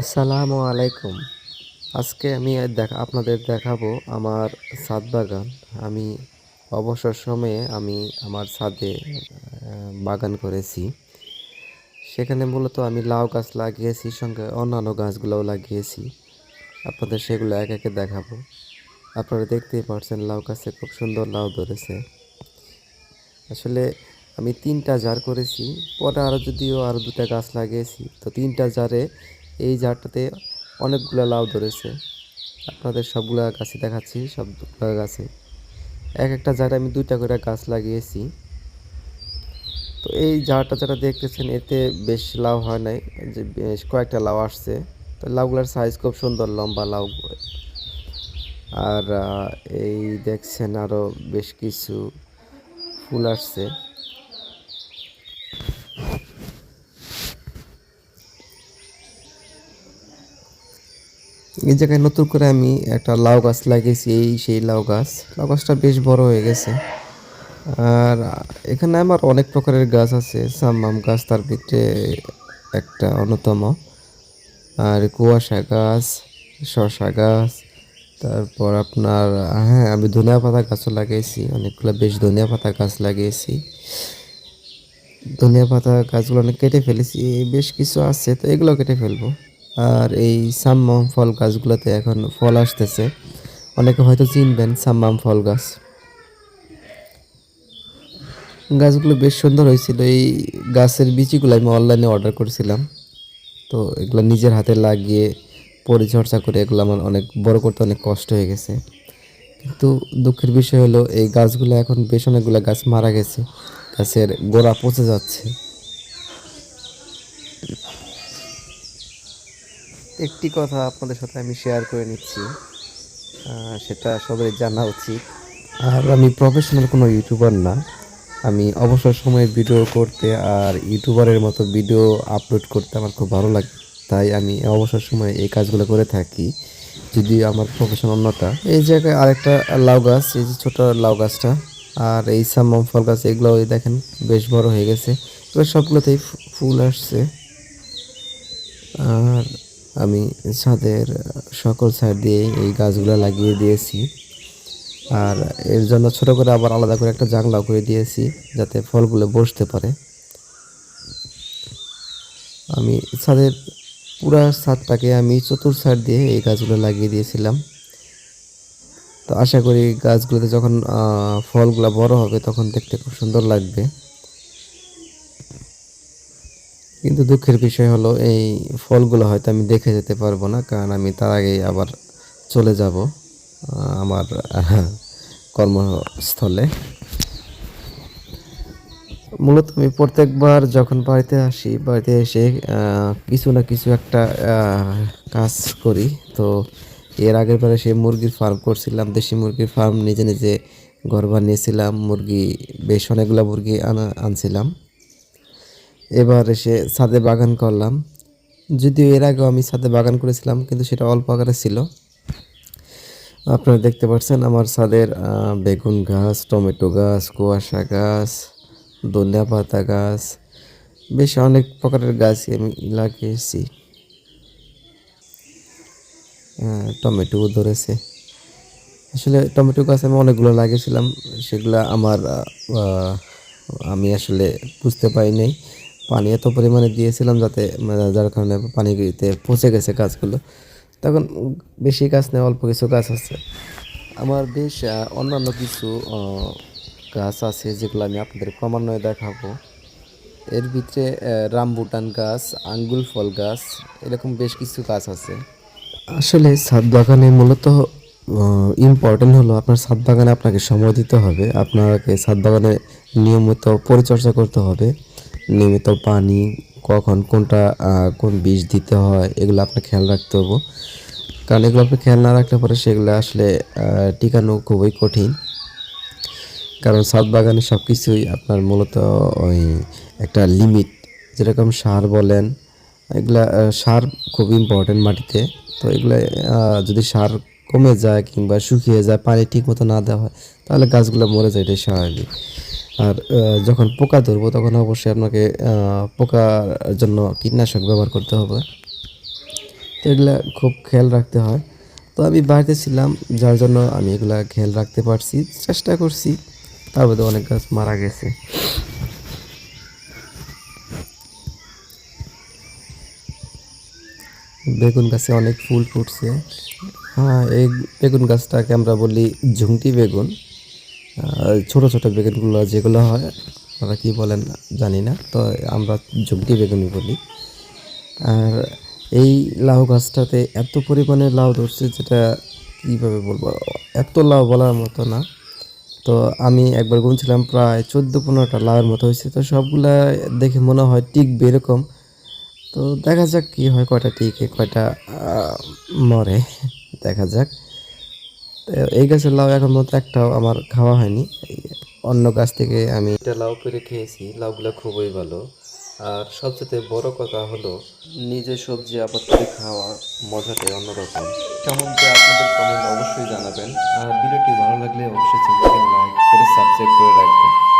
আসসালামু আলাইকুম। আজকে আমি দেখা আপনাদের দেখাবো আমার ছাদ বাগান। আমি অবসর সময়ে আমি আমার ছাদে বাগান করেছি। সেখানে মূলত আমি লাউ গাছ লাগিয়েছি, সঙ্গে অন্যান্য গাছগুলোও লাগিয়েছি। আপনাদের সেগুলো এক একে দেখাবো। আপনারা দেখতেই পারছেন লাউ গাছে খুব সুন্দর লাউ ধরেছে। আসলে আমি তিনটা জার করেছি, পরে আরও যদিও আরও দুটা গাছ লাগিয়েছি, তো তিনটা জারে এই জারটাতে অনেকগুলো লাউ ধরেছে। আপনাদের সবগুলো গাছে দেখাচ্ছি, সবগুলো গাছে। এক একটা জারে আমি দুইটা করে গাছ লাগিয়েছি। তো এই জারটা যেটা দেখতেছেন, এতে বেশ লাউ হয় নাই, যে বেশ কয়েকটা লাউ আসছে। তো লাউগুলোর সাইজ খুব সুন্দর, লম্বা লাউ। আর এই দেখছেন আরও বেশ কিছু ফুল আসছে। এই জায়গায় নতুন করে আমি একটা লাউ গাছ লাগিয়েছি, এই সেই লাউ গাছ। লাউ গাছটা বেশ বড় হয়ে গেছে। আর এখানে আমার অনেক প্রকারের গাছ আছে, সাম্মাম গাছ, তার ভিতরে একটা অন্যতম। আর কুয়াশা গাছ শসা গাছ, তারপর আপনার হ্যাঁ আমি ধনিয়া পাতা গাছও লাগিয়েছি, অনেকগুলো বেশ ধনিয়া পাতা গাছ লাগিয়েছি। ধনিয়া পাতা গাছগুলো অনেক কেটে ফেলেছি, বেশ কিছু আছে, তো এগুলো কেটে ফেলব। আর এই সাম্মাম ফল গাছগুলোতে এখন ফল আসতেছে। অনেকে হয়তো চিনবেন সাম্মাম ফল গাছ। গাছগুলো বেশ সুন্দর হয়েছিল। এই গাছের বিচিগুলো আমি অনলাইনে অর্ডার করেছিলাম। তো এগুলো নিজের হাতে লাগিয়ে পরিচর্যা করে এগুলো আমার অনেক, বড় করতে অনেক কষ্ট হয়ে গেছে। কিন্তু দুঃখের বিষয় হলো, এই গাছগুলো এখন বেশ অনেকগুলো গাছ মারা গেছে। গাছের গোড়া পচে যাচ্ছে। একটি কথা আপনাদের সাথে আমি শেয়ার করে নিচ্ছি। সেটা সবাই জানা উচিত। আর আমি প্রফেশনাল কোনো ইউটিউবার না। আমি অবসর সময়ে ভিডিও করতে আর ইউটিউবারের মতো ভিডিও আপলোড করতে আমার খুব ভালো লাগে। তাই আমি অবসর সময়ে এই কাজগুলো করে থাকি। যদি আমার প্রফেশন অন্যটা, এই জায়গায় আরেকটা লাউ গাছ, এই যে ছোটো লাউ গাছটা আর এই সাম্মাম ফল গাছ এগুলো দেখেন বেশ বড় হয়ে গেছে। এবার সবগুলোতেই ফুল আসছে। আর আমি ছাদের সকল সাইড দিয়ে এই গাছগুলো লাগিয়ে দিয়েছি। আর এর জন্য ছোট করে আবার আলাদা করে একটা জানলা করে দিয়েছি, যাতে ফলগুলো বসতে পারে। আমি ছাদের পুরা ছাদটাকে আমি চতুর সাইড দিয়ে এই গাছগুলো লাগিয়ে দিয়েছিলাম। তো আশা করি গাছগুলোতে যখন ফলগুলো বড় হবে, তখন দেখতে খুব সুন্দর লাগবে। কিন্তু দুঃখের বিষয় হলো, এই ফলগুলো হয়তো আমি দেখে যেতে পারব না, কারণ আমি তার আগেই আবার চলে যাব আমার, কর্মস্থলে। মূলত আমি প্রত্যেকবার যখন বাড়িতে আসি, বাড়িতে এসে কিছু না কিছু একটা কাজ করি। তো এর আগের বারে সে মুরগির ফার্ম করছিলাম, দেশি মুরগির ফার্ম নিজে নিজে ঘর বানিয়েছিলাম, মুরগি বেশ অনেকগুলো মুরগি আনা, আনছিলাম। এবার এসে ছাদে বাগান করলাম। যদিও এর আগেও আমি ছাদে বাগান করেছিলাম কিন্তু সেটা অল্প আকারে ছিল। আপনারা দেখতে পাচ্ছেন আমার ছাদের বেগুন গাছ টমেটো গাছ কুয়াশা গাছ ধনিয়া পাতা গাছ বেশ অনেক প্রকারের গাছ আমি লাগিয়েছি। আহ, টমেটো ধরেছে। আসলে টমেটো গাছ আমি অনেকগুলো লাগিয়েছিলাম সেগুলো আমার আমি আসলে বুঝতে পারি নাই। পানি এত পরিমাণে দিয়েছিলাম যাতে মানে যার কারণে পানিতে পচে গেছে গাছগুলো। তখন বেশি গাছ নেই, অল্প কিছু গাছ আছে। আমার বেশ অন্যান্য কিছু গাছ আছে যেগুলো আমি আপনাদের ক্রমান্বয়ে দেখাবো। এর ভিতরে রামবুটান গাছ, আঙ্গুল ফল গাছ, এরকম বেশ কিছু গাছ আছে। আসলে ছাদ বাগানে মূলত ইম্পর্টেন্ট হলো আপনার ছাদ বাগানে আপনাকে সময় দিতে হবে। আপনাকে ছাদ বাগানে নিয়মিত পরিচর্যা করতে হবে। নিয়মিত পানি, কখন কোনটা কোন বীজ দিতে হয়, এগুলো আপনার খেয়াল রাখতে হবে। কারণ এগুলো আপনি খেয়াল না রাখলে পরে সেগুলো আসলে টিকানো খুবই কঠিন। কারণ ছাদ বাগানে সব কিছুই আপনার মূলত ওই একটা লিমিট যেরকম সার বলেন, এগুলা সার খুব ইম্পর্টেন্ট মাটিতে। তো এগুলো যদি সার কমে যায় কিংবা শুকিয়ে যায়, পানি ঠিক মতো না দেওয়া হয়, তাহলে গাছগুলো মরে যায়, এটাই স্বাভাবিক। আর যখন পোকা ধরবো তখন অবশ্যই আপনাকে পোকার জন্য কীটনাশক ব্যবহার করতে হবে। তো এগুলা খুব খেয়াল রাখতে হয়। তো আমি বাড়িতে ছিলাম, যার জন্য আমি এগুলা খেয়াল রাখতে পারছি, চেষ্টা করছি। তার মধ্যে অনেক গাছ মারা গেছে। বেগুন গাছে অনেক ফুল ফুটছে। হ্যাঁ এই বেগুন গাছটাকে আমরা বলি ঝুংটি বেগুন। ছোট ছোট বেগুনগুলো যেগুলো হয়, ওরা কি বলেন জানি না, তো আমরা ঝুংটি বেগুনই বলি। আর এই লাউ গাছটাতে এত পরিমাণে লাউ ধরছে যেটা কীভাবে বলব? এত লাউ বলার মতো না। তো আমি একবার গুনছিলাম প্রায় চোদ্দ পনেরোটা লাউয়ের মতো হয়েছে, তো সবগুলা দেখে মনে হয় টিকবে এরকম। তো দেখা যাক কি হয়, কয়টা টিকে, কয়টা মরে। দেখা যাক। এই গাছের লাউ এখন মতো একটাও আমার খাওয়া হয়নি। অন্য গাছ থেকে আমি এটা লাউ পেরে খেয়েছি, লাউগুলো খুবই ভালো। আর সবচেয়ে বড় কথা হলো নিজে সবজি আবাদ করে খাওয়া মজাটাই অন্যরকম। কেমন যে আপনাদের কমেন্ট অবশ্যই জানাবেন। আর ভিডিওটি ভালো লাগলে অবশ্যই চ্যানেলকে লাইক করে সাবস্ক্রাইব করে রাখবেন।